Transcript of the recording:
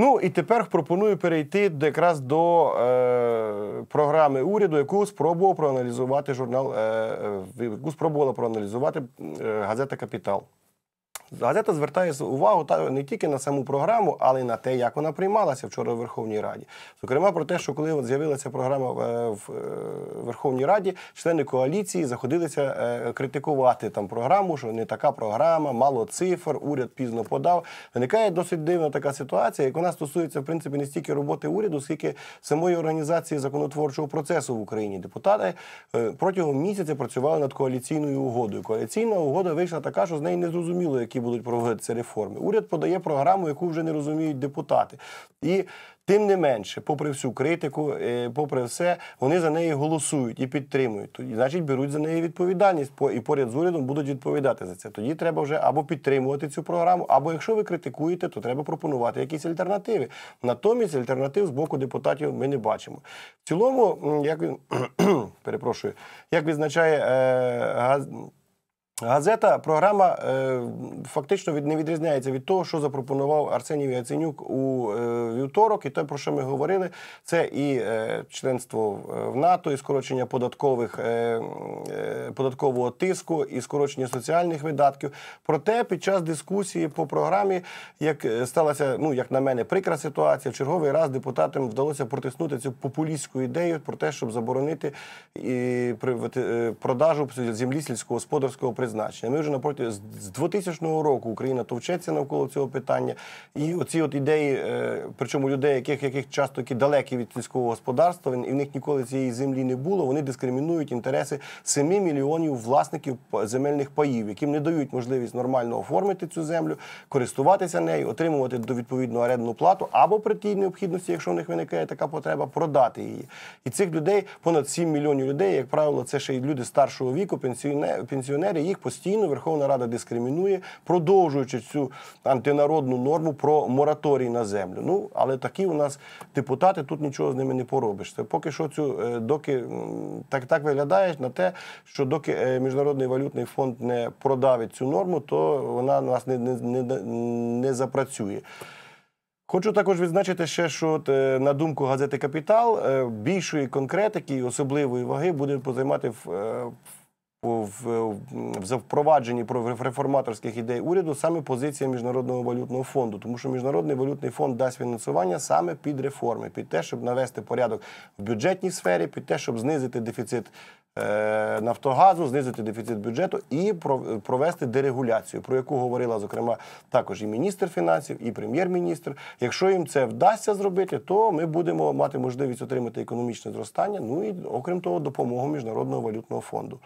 Ну і тепер пропоную перейти якраз до е, програми уряду, яку спробував проаналізувати журнал, е, е, яку спробувала проаналізувати е, газета Капітал. Газета звертає увагу та не тільки на саму програму, але й на те, як вона приймалася вчора в Верховній Раді. Зокрема, про те, що коли з'явилася програма е, в е, Верховній Раді, члени коаліції заходилися е, критикувати там програму, що не така програма, мало цифр, уряд пізно подав. Виникає досить дивна така ситуація, як вона стосується в принципі не стільки роботи уряду, скільки самої організації законотворчого процесу в Україні. Депутати протягом місяця працювали над коаліційною угодою. Коаліційна угода вийшла така, що з неї не зрозуміло, які будуть проводитися реформи. Уряд подає програму, яку вже не розуміють депутати. І тим не менше, попри всю критику, е, попри все, вони за неї голосують і підтримують. Тоді, значить, беруть за неї відповідальність і поряд з урядом будуть відповідати за це. Тоді треба вже або підтримувати цю програму, або якщо ви критикуєте, то треба пропонувати якісь альтернативи. Натомість альтернатив з боку депутатів ми не бачимо. В цілому, як він перепрошую, як відзначає е, газ. Газета, програма е, фактично від, не відрізняється від того, що запропонував Арсеній Яценюк у е, вівторок. І те, про що ми говорили, це і е, членство в- НАТО, і скорочення податкових, податкового тиску, і скорочення соціальних видатків. Проте під час дискусії по програмі, як сталася, ну як на мене, прикра ситуація, в черговий раз депутатам вдалося протиснути цю популістську ідею про те, щоб заборонити і продажу землі сільськогосподарського призначення. Ми вже напроти з з 2000 року Україна товчеться навколо цього питання. І оці от ідеї, е, причому людей, яких, яких часто які далекі від сільського господарства, і в них ніколи цієї землі не було, вони дискримінують інтереси 7 мільйонів власників земельних паїв, яким не дають можливість нормально оформити цю землю, користуватися нею, отримувати до відповідну орендну плату, або при тій необхідності, якщо в них виникає така потреба, продати її. І цих людей понад 7 мільйонів людей, як правило, це ще й люди старшого віку, пенсіонери. Їх постійно Верховна Рада дискримінує, продовжуючи цю антинародну норму про мораторій на землю. Ну але такі у нас депутати, тут нічого з ними не поробиш. Це поки що цю е, доки так, так виглядає на те, що доки е, міжнародний валютний фонд не продавить цю норму, то вона нас не, не, не, не запрацює. Хочу також відзначити ще, що е, на думку газети Капітал більшої конкретики і особливої ваги буде позаймати в. В, в реформаторських ідей уряду саме позиція міжнародного валютного фонду, тому що міжнародний валютний фонд дасть фінансування саме під реформи, під те, щоб навести порядок в бюджетній сфері, під те, щоб знизити дефіцит е, Нафтогазу, знизити дефіцит бюджету і провести дерегуляцію, про яку говорила зокрема також і міністр фінансів, і прем'єр-міністр. Якщо їм це вдасться зробити, то ми будемо мати можливість отримати економічне зростання. Ну і окрім того, допомогу міжнародного валютного фонду.